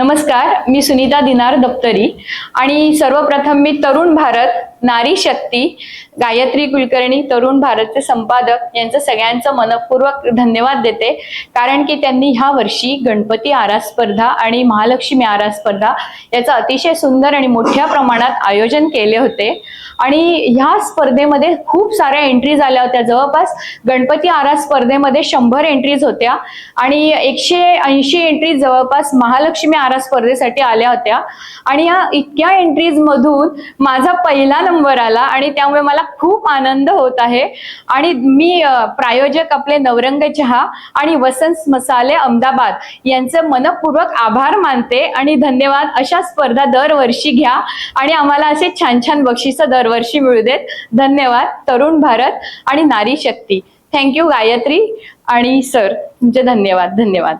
नमस्कार मी सुनीता दिनार दप्तरी. आणि सर्वप्रथम मी तरुण भारत नारी शक्ती गायत्री कुलकर्णी तरुण भारतचे संपादक यांचं सगळ्यांचं मनपूर्वक धन्यवाद देते. कारण की त्यांनी ह्या वर्षी गणपती आरास स्पर्धा आणि महालक्ष्मी आरास स्पर्धा याचं अतिशय सुंदर आणि मोठ्या प्रमाणात आयोजन केले होते. आणि ह्या स्पर्धेमध्ये खूप साऱ्या एंट्रीज आल्या होत्या. जवळपास गणपती आरास स्पर्धेमध्ये शंभर एंट्रीज होत्या आणि एकशे ऐंशी एंट्रीज जवळपास महालक्ष्मी आरास स्पर्धेसाठी आल्या होत्या. आणि या इतक्या एंट्रीज मधून माझा पहिला नंबर आला आणि त्यामुळे मला खूप आनंद होत आहे. आणि मी प्रायोजक आपले नवरंग चहा आणि वसंत मसाले अहमदाबाद यांचं मनपूर्वक आभार मानते आणि धन्यवाद. अशा स्पर्धा दरवर्षी घ्या आणि आम्हाला असे छान छान बक्षिसं दरवर्षी मिळू देत. धन्यवाद तरुण भारत आणि नारी शक्ती. थँक्यू गायत्री आणि सर तुमचे धन्यवाद धन्यवाद.